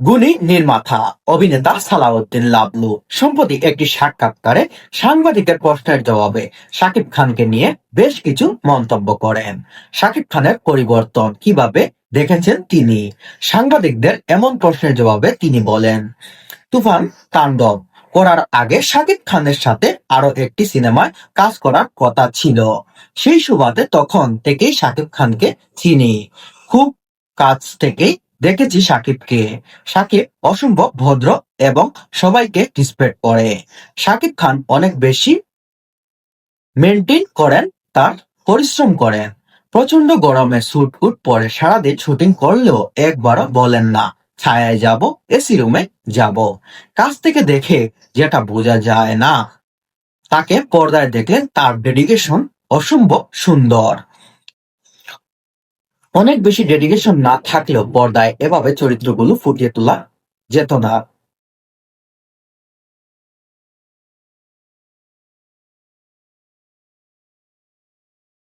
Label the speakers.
Speaker 1: গুণী নির্মাতা অভিনেতা সালাউদ্দিন লাবলু। সম্প্রতি একটি সাক্ষাৎকারে সাংবাদিকের প্রশ্নের জবাবে শাকিব খানকে নিয়ে বেশ কিছু মন্তব্য করেন। শাকিব খানের পরিবর্তন কীভাবে দেখেছেন তিনি? সাংবাদিকদের এমন প্রশ্নের জবাবে তিনি বলেন, তুফান, তাণ্ডব করার আগে শাকিব খানের সাথে আরও একটি সিনেমায় কাজ করার কথা ছিল। সেই সুবাদে তখন থেকেই শাকিব খানকে চিনি। খুব কাছ থেকেই দেখেছি সাকিবকে। সাকিব অসম্ভব ভদ্র এবং সবাইকে রিসপেক্ট করে। সাকিব খান অনেক বেশি মেনটেন করেন, তার পরিশ্রম করেন। প্রচণ্ড গরমে স্যুট উট পরে সারাদিন শুটিং করলেও একবারও বলেন না, ছায়ায় যাব এসি রুমে যাব। কাছ থেকে দেখে যেটা বোঝা যায় না, তাকে পর্দায় দেখলেন তার ডেডিকেশন অসম্ভব সুন্দর। অনেক বেশি ডেডিকেশন না থাকলেও পর্দায় এভাবে চরিত্রগুলো ফুটিয়ে তোলা যেত না।